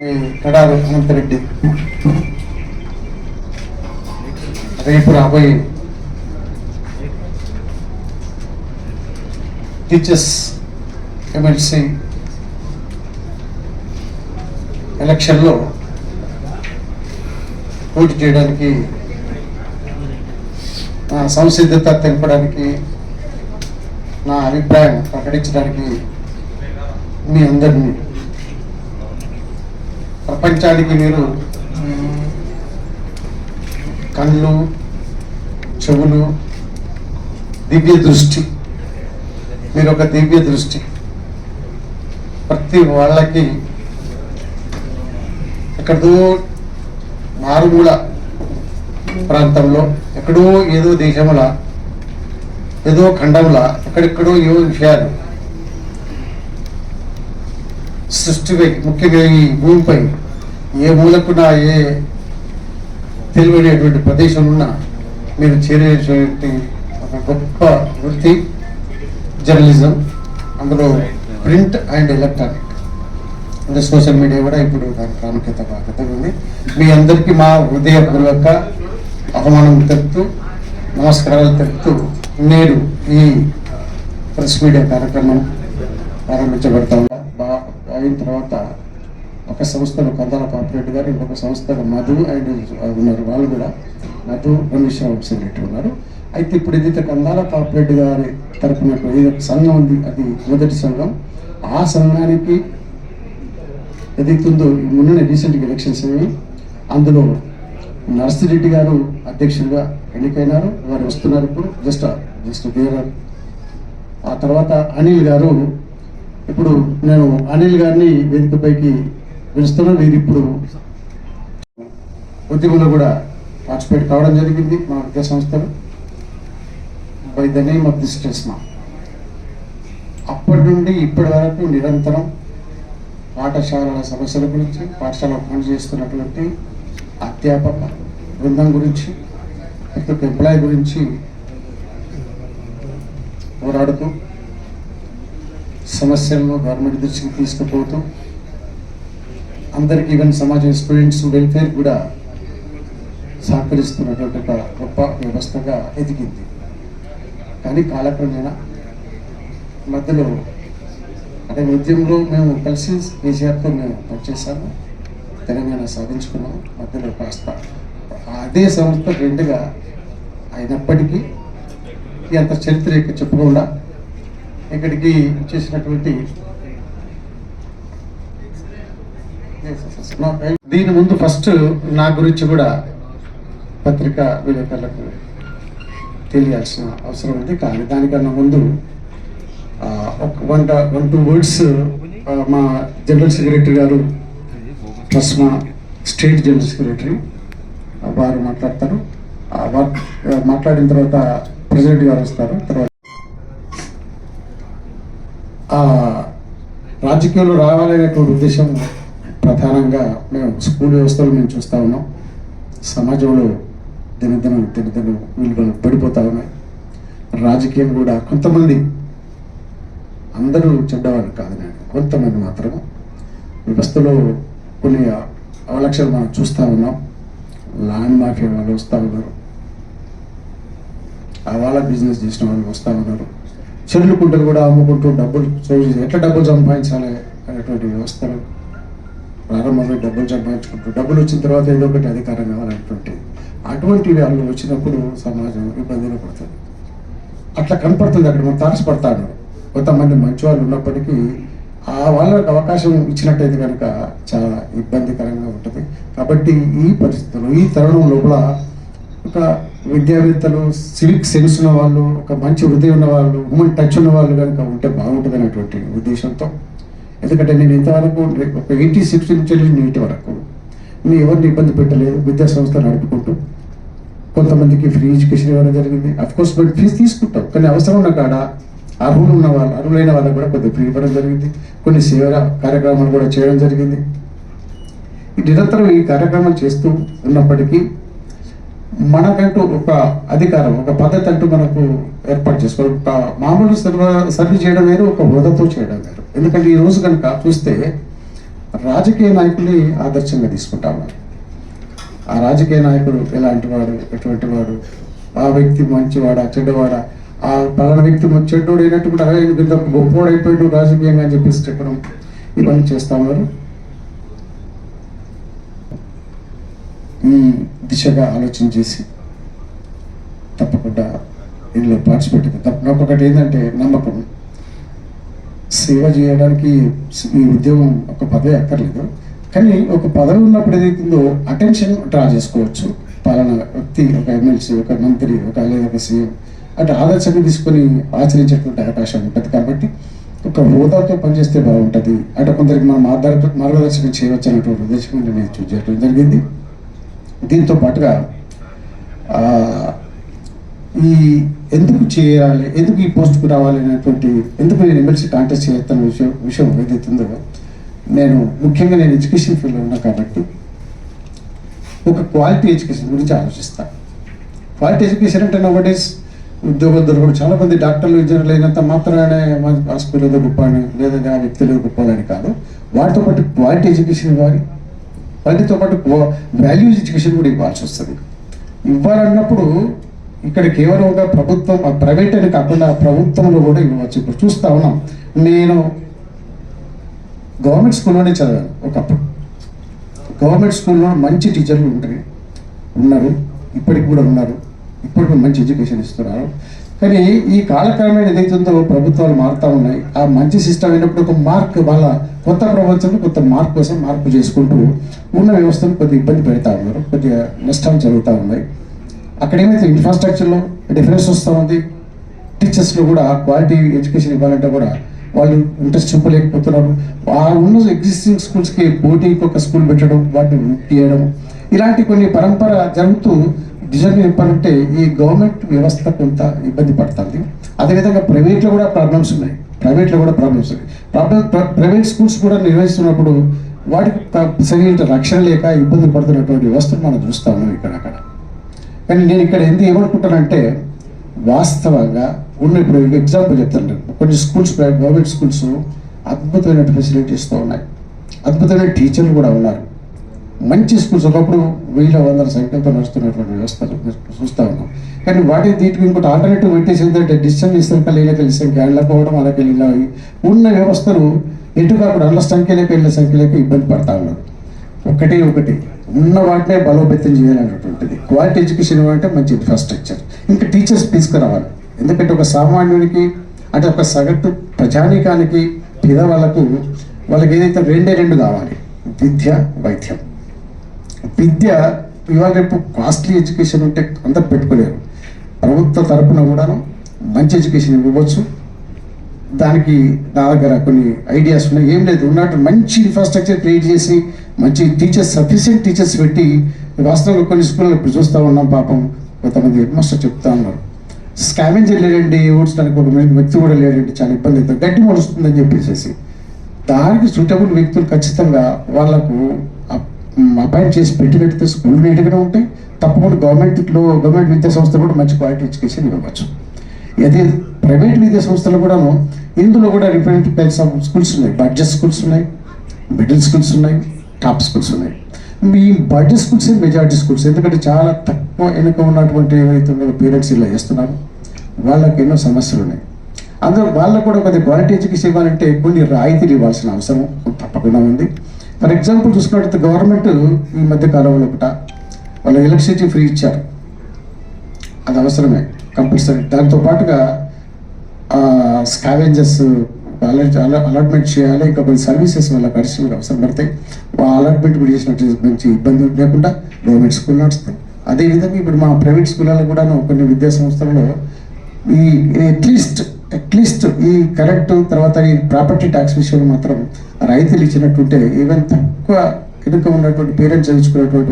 కడారు అనంతరెడ్డి రేపు రాబోయే teachers MLC ఎలక్షన్లో పోటీ చేయడానికి నా సంసిద్ధత తెలపడానికి నా అభిప్రాయం ప్రకటించడానికి మీ అందరినీ ప్రపంచానికి మీరు కళ్ళు చెవులు దివ్య దృష్టి. మీరు ఒక దివ్య దృష్టి. ప్రతి వాళ్ళకి ఎక్కడో మారుమూల ప్రాంతంలో ఎక్కడో ఏదో దేశముల ఏదో ఖండంలో ఎక్కడెక్కడో ఏవో విషయాలు సృష్టిపై ముఖ్యంగా ఈ భూమిపై ఏ మూలకున ఏ తెలివైనటువంటి ప్రదేశం ఉన్నా మీరు చేరేటువంటి ఒక గొప్ప వృత్తి జర్నలిజం అందులో ప్రింట్ అండ్ ఎలక్ట్రానిక్. అంటే సోషల్ మీడియా కూడా ఇప్పుడు దాని ప్రాముఖ్యత బాధ్యత ఉంది. మీ అందరికీ మా హృదయపూర్వక అవమానం తెలుపుతూ నమస్కారాలు తెలుపుతూ నేడు ఈ ప్రెస్ మీడియా కార్యక్రమం ప్రారంభించబడతా ఉందా. బా అయిన తర్వాత ఒక సంస్థలో కందాల కార్పొరేట్ గారు ఇంకొక సంస్థలో మధు అండ్ ఉన్నారు. వాళ్ళు కూడా మధు రమేశ్వర సెక్రటరీ ఉన్నారు. అయితే ఇప్పుడు ఏదైతే కందాల కార్పొరేట్ గారి తరపున ఏదైతే సంఘం ఉంది అది మొదటి సంఘం. ఆ సంఘానికి ఏదైతుందో మొన్న రీసెంట్గా ఎలక్షన్స్ అయ్యి అందులో నర్సిరెడ్డి గారు అధ్యక్షుడిగా ఎన్నికైనారు. వారు వస్తున్నారు ఇప్పుడు జస్ట్ జస్ట్ వేరే ఆ తర్వాత అనిల్ గారు ఇప్పుడు నేను అనిల్ గారిని వేదికపైకి పిలుస్తున్నాను నేను ఇప్పుడు ఉద్యమంలో కూడా పార్టిసిపేట్ కావడం జరిగింది మా విద్యా సంస్థలు. By the name of this TESMA అప్పటి నుండి ఇప్పటి వరకు నిరంతరం పాఠశాలల సమస్యల గురించి పాఠశాల పనిచేస్తున్నటువంటి అధ్యాపక బృందం గురించి ప్రతి ఒక్క ఎంప్లాయ్ గురించి పోరాడుతూ సమస్యలను గవర్నమెంట్ దృష్టికి తీసుకుపోతూ అందరికీ ఈవెన్ సమాజం స్టూడెంట్స్ వెల్ఫేర్ కూడా సహకరిస్తున్నటువంటి ఒక గొప్ప వ్యవస్థగా ఎదిగింది. కానీ కాలక్రమేణా మధ్యలో అంటే ఉద్యమంలో మేము కలిసి కేసీఆర్తో మేము పనిచేసాము తెలంగాణ సాధించుకున్నాము. మధ్యలో కాస్త అదే సంస్థ రెండుగా అయినప్పటికీ అంత చరిత్ర యొక్క చెప్పకుండా ఇక్కడికి చేసినటువంటి దీని ముందు ఫస్ట్ నా గురించి కూడా పత్రికా విలేకరులకు తెలియాల్సిన అవసరం ఉంది. కానీ దానికన్నా ముందు ఒక వన్ వన్ టూ వర్డ్స్ మా జనరల్ సెక్రటరీ గారు ప్లస్ మా స్టేట్ జనరల్ సెక్రటరీ వారు మాట్లాడతారు. వారు మాట్లాడిన తర్వాత ప్రెసిడెంట్ గారు వస్తారు. తర్వాత రాజకీయంలో రావాలనేటువంటి ఉద్దేశం ప్రధానంగా మేము స్కూల్ వ్యవస్థలు మేము చూస్తూ ఉన్నాం. సమాజంలో దినదిన దినదిన విలువలు పడిపోతా ఉన్నాయి. రాజకీయం కూడా కొంతమంది అందరూ చెడ్డవాళ్ళు కాదు నేను కొంతమంది మాత్రం వ్యవస్థలో కొన్ని అవలక్షలు మనం చూస్తూ ఉన్నాం. ల్యాండ్ మాఫియా వాళ్ళు వస్తూ ఉన్నారు. వాళ్ళ బిజినెస్ చేసిన వాళ్ళు వస్తూ ఉన్నారు. చెరువులు కుంటలు కూడా అమ్ముకుంటూ డబ్బులు సేవ్ చేసి ఎట్లా డబ్బులు సంపాదించాలి అనేటువంటి వ్యవస్థలు ప్రారంభంలో డబ్బులు సంపాదించుకుంటూ డబ్బులు వచ్చిన తర్వాత ఏదో ఒకటి అధికారం కావాలనేటువంటి అటువంటి వాళ్ళు వచ్చినప్పుడు సమాజం ఇబ్బందులు పడుతుంది. అట్లా కనపడుతుంది అక్కడ మనం తారసపడతాడు కొంతమంది మంచి వాళ్ళు ఉన్నప్పటికీ ఆ వాళ్ళకి అవకాశం ఇచ్చినట్టయితే కనుక చాలా ఇబ్బందికరంగా ఉంటుంది. కాబట్టి ఈ పరిస్థితుల్లో ఈ తరుణం లోపల ఒక విద్యావేత్తలు సివిక్ సెన్స్ ఉన్న వాళ్ళు ఒక మంచి హృదయం ఉన్న వాళ్ళు హ్యూమన్ టచ్ ఉన్న వాళ్ళు కనుక ఉంటే బాగుంటుంది అనేటువంటి ఉద్దేశంతో ఎందుకంటే నేను ఇంతవరకు ఒక ఎయిటీ సిక్స్టీ నుంచి వెళ్ళి నీటి వరకు నేను ఎవరిని ఇబ్బంది పెట్టలేదు విద్యా సంస్థ నడుపుకుంటూ. కొంతమందికి ఫ్రీ ఎడ్యుకేషన్ ఇవ్వడం జరిగింది. అఫ్ కోర్స్ ఫీజు తీసుకుంటాం. కానీ అవసరం ఉన్న కాడ అర్హులు ఉన్న వాళ్ళు అర్హులైన వాళ్ళకి కూడా కొద్దిగా ఫ్రీ ఇవ్వడం జరిగింది. కొన్ని సేవ కార్యక్రమాలు కూడా చేయడం జరిగింది. ఈ నిరంతరం ఈ కార్యక్రమాలు చేస్తూ ఉన్నప్పటికీ మనకంటూ ఒక అధికారం ఒక పద్ధతి అంటూ మనకు ఏర్పాటు చేసుకోవాలి ఒక మామూలు సర్వ సర్వ్ చేయడం వేరు ఒక హోదాతో చేయడం వేరు. ఎందుకంటే ఈ రోజు కనుక చూస్తే రాజకీయ నాయకుల్ని ఆదర్శంగా తీసుకుంటా ఉన్నారు. ఆ రాజకీయ నాయకుడు ఎలాంటి వాడు ఎటువంటి వాడు ఆ వ్యక్తి మంచివాడా చెడ్డవాడా ఆ పలానా వ్యక్తి చెడ్డోడు అయినట్టు కూడా అరే ఇంత గొప్పోడు అయిపోయాడు రాజకీయంగా అని చెప్పేసి చెప్పడం ఇవన్నీ చేస్తా ఉన్నారు. దిశగా ఆలోచన చేసి తప్పకుండా ఇందులో పార్టిసిపేట్ తప్ప ఒకటి ఏంటంటే నమ్మకం. సేవ చేయడానికి ఈ ఉద్యోగం ఒక పదవి అక్కర్లేదు. కానీ ఒక పదవి ఉన్నప్పుడు ఏదైతుందో అటెన్షన్ డ్రా చేసుకోవచ్చు. పాలన వ్యక్తి ఒక ఎమ్మెల్సీ ఒక మంత్రి ఒక లేదా ఒక సీఎం అటు ఆలోచన తీసుకొని ఆచరించేటువంటి అవకాశం ఉంటుంది. కాబట్టి ఒక హోదాతో పనిచేస్తే బాగుంటుంది. అటు కొందరికి మనం మార్గదర్శకం చేయవచ్చు అనేటువంటి ఉద్దేశం నేను చూస్ జరిగింది. దీంతో పాటుగా ఈ ఎందుకు చేయాలి ఎందుకు ఈ పోస్ట్కు రావాలి అనేటువంటి ఎందుకు నేను ఎమ్మెల్సీ కాంటెస్ట్ చేస్తున్న విషయం విషయం ఏదైతుందో నేను ముఖ్యంగా నేను ఎడ్యుకేషన్ ఫీల్డ్లో ఉన్నా కాబట్టి ఒక క్వాలిటీ ఎడ్యుకేషన్ గురించి ఆలోచిస్తాను క్వాలిటీ ఎడ్యుకేషన్ అంటే నవడేస్ ఉద్యోగం దొరకడం చాలా మంది డాక్టర్లు ఇంజనీర్లు అయినంత మాత్రమే హాస్పిటల్ ఏదో గొప్ప అని లేదా ఆ వ్యక్తులు గొప్పలని కాదు. వాటితో పాటు క్వాలిటీ ఎడ్యుకేషన్ ఇవ్వాలి దానితో పాటు వాల్యూస్ ఎడ్యుకేషన్ కూడా ఇవ్వాల్సి వస్తుంది. ఇవ్వాలన్నప్పుడు ఇక్కడ కేవలం ఒక ప్రభుత్వం ప్రైవేట్ అని కాకుండా ప్రభుత్వంలో కూడా ఇవ్వచ్చు. ఇప్పుడు చూస్తా ఉన్నాం. నేను గవర్నమెంట్ స్కూల్లోనే చదివాను ఒకప్పుడు. గవర్నమెంట్ స్కూల్లో మంచి టీచర్లు ఉంటాయి ఉన్నారు. ఇప్పటికి కూడా ఉన్నారు. ఇప్పటికి మంచి ఎడ్యుకేషన్ ఇస్తున్నారు. కానీ ఈ కాలక్రమేణ ఏదైతుందో ప్రభుత్వాలు మారుతూ ఉన్నాయి ఆ మంచి సిస్టమ్ అయినప్పుడు ఒక మార్క్ వాళ్ళ కొత్త ప్రభుత్వం కొత్త మార్క్ కోసం మార్పు చేసుకుంటూ ఉన్న వ్యవస్థను కొద్దిగా ఇబ్బంది పెడతా ఉన్నారు కొద్దిగా నష్టాలు జరుగుతూ ఉన్నాయి. అక్కడ ఏమైతే ఇన్ఫ్రాస్ట్రక్చర్లో డిఫరెన్స్ వస్తూ ఉంది టీచర్స్లో కూడా క్వాలిటీ ఎడ్యుకేషన్ ఇవ్వాలంటే కూడా వాళ్ళు ఇంట్రెస్ట్ చూపలేకపోతున్నారు. ఆ ఉన్న ఎగ్జిస్టింగ్ స్కూల్స్కి పోటీకి ఒక స్కూల్ పెట్టడం వాటిని తీయడం ఇలాంటి కొన్ని పరంపర జరుగుతూ నిజంగా చెప్పాలంటే ఈ గవర్నమెంట్ వ్యవస్థ కొంత ఇబ్బంది పడుతుంది. అదేవిధంగా ప్రైవేట్లో కూడా ప్రాబ్లమ్స్ ఉన్నాయి. ప్రైవేట్లో కూడా ప్రాబ్లమ్స్ ఉన్నాయి. ప్రాబ్లమ్ ప్రైవేట్ స్కూల్స్ కూడా నిర్వహిస్తున్నప్పుడు వాటికి సరైన రక్షణ లేక ఇబ్బంది పడుతున్నటువంటి వ్యవస్థను మనం చూస్తా ఉన్నాం ఇక్కడ అక్కడ కానీ నేను ఇక్కడ ఎందుకు ఏమనుకుంటానంటే వాస్తవంగా ఉన్న ఇప్పుడు ఎగ్జాంపుల్ చెప్తాను. కొన్ని స్కూల్స్ గవర్నమెంట్ స్కూల్స్ అద్భుతమైన ఫెసిలిటీస్తో ఉన్నాయి. అద్భుతమైన టీచర్లు కూడా ఉన్నారు. మంచి స్కూల్స్ ఒకప్పుడు వేల వందల సంఖ్యలతో నడుస్తున్నటువంటి వ్యవస్థలు చూస్తూ ఉన్నాం. కానీ వాటి దీనికి ఇంకోటి ఆల్టర్నేటివ్ పెట్టేసి ఏంటంటే డిస్టెన్స్ ఇస్తాం కల్లి కలిసి కలిసి పోవడం అలా ఇలా ఉన్న వ్యవస్థలు ఎటు కాకుండా అల్ల సంఖ్యలకు వెళ్ళే సంఖ్యలోకి ఇబ్బంది పడతా ఉన్నారు. ఒకటి ఒకటి. ఉన్న వాటినే బలోపేతం చేయాలనేటువంటిది. క్వాలిటీ ఎడ్యుకేషన్ అంటే మంచి ఇన్ఫ్రాస్ట్రక్చర్ ఇంకా టీచర్స్ తీసుకురావాలి. ఎందుకంటే ఒక సామాన్యునికి అంటే ఒక సగటు ప్రజానీకానికి పేదవాళ్ళకు వాళ్ళకి ఏదైతే రెండే రెండు కావాలి. విద్య వైద్యం. విద్య ఇవాళ రేపు కాస్ట్లీ ఎడ్యుకేషన్ ఉంటే అందరు పెట్టుకోలేరు. ప్రభుత్వ తరపున కూడాను మంచి ఎడ్యుకేషన్ ఇవ్వచ్చు దానికి నా దగ్గర కొన్ని ఐడియాస్ ఉన్నాయి. ఏం లేదు ఉన్నట్టు మంచి ఇన్ఫ్రాస్ట్రక్చర్ క్రియేట్ చేసి మంచి టీచర్స్ సఫిషియెంట్ టీచర్స్ పెట్టి వాస్తవంగా కొన్ని స్కూల్లో ఇప్పుడు చూస్తూ ఉన్నాం పాపం. కొంతమంది హెడ్ మాస్టర్ చెప్తా ఉన్నారు. స్కావెంజర్ లేడండి ఓడ్చడానికి ఒక వ్యక్తి కూడా లేడండి చాలా ఇబ్బంది అవుతుంది. గడ్డి మొలుస్తుందని చెప్పేసి దానికి సూటబుల్ వ్యక్తులు ఖచ్చితంగా వాళ్ళకు అపాయింట్ చేసి పెట్టినట్టు స్కూల్ నీట్గానే ఉంటాయి. తప్పకుండా గవర్నమెంట్లో గవర్నమెంట్ విద్యా సంస్థలు కూడా మంచి క్వాలిటీ ఎడ్యుకేషన్ ఇవ్వచ్చు అదే ప్రైవేట్ విద్యా సంస్థలు కూడాను ఇందులో కూడా డిఫరెంట్ టైప్స్ ఆఫ్ స్కూల్స్ ఉన్నాయి. బడ్జెట్ స్కూల్స్ ఉన్నాయి మిడిల్ స్కూల్స్ ఉన్నాయి టాప్ స్కూల్స్ ఉన్నాయి. మీ బడ్జెట్ స్కూల్స్ మెజారిటీ స్కూల్స్ ఎందుకంటే చాలా తక్కువ వెనుక ఉన్నటువంటి ఏవైతే ఉన్నారో పేరెంట్స్ ఇలా చేస్తున్నారు వాళ్ళకి ఎన్నో సమస్యలు ఉన్నాయి. అందులో వాళ్ళకు కూడా కొద్దిగా క్వాలిటీ ఎడ్యుకేషన్ ఇవ్వాలంటే కొన్ని రాయితీలు ఇవ్వాల్సిన అవసరం తప్పకుండా ఉంది. ఫర్ ఎగ్జాంపుల్ చూసుకున్నట్లయితే గవర్నమెంట్ ఈ మధ్య కాలంలో ఒకట. వాళ్ళ ఎలక్ట్రిసిటీ ఫ్రీ ఇచ్చారు. అది అవసరమే కంపల్సరీ. దాంతో పాటుగా స్కావెంజర్స్ అలాట్మెంట్ చేయాలి ఇంకా కొన్ని సర్వీసెస్ వల్ల పరిశ్రమలు అవసరం పడతాయి. అలాట్మెంట్ కూడా చేసినట్టు మంచి ఇబ్బంది లేకుండా గవర్నమెంట్ స్కూల్ నడుస్తాయి అదేవిధంగా ఇప్పుడు మా ప్రైవేట్ స్కూళ్ళలో కూడా కొన్ని విద్యా సంస్థలలో ఈ అట్లీస్ట్ అట్లీస్ట్ ఈ కరెంటు తర్వాత ఈ ప్రాపర్టీ ట్యాక్స్ విషయంలో మాత్రం రైతులు ఇచ్చినట్టుంటే ఈవెన్ తక్కువ ఎదుక ఉన్నటువంటి పేరెంట్స్ చదివించుకున్నటువంటి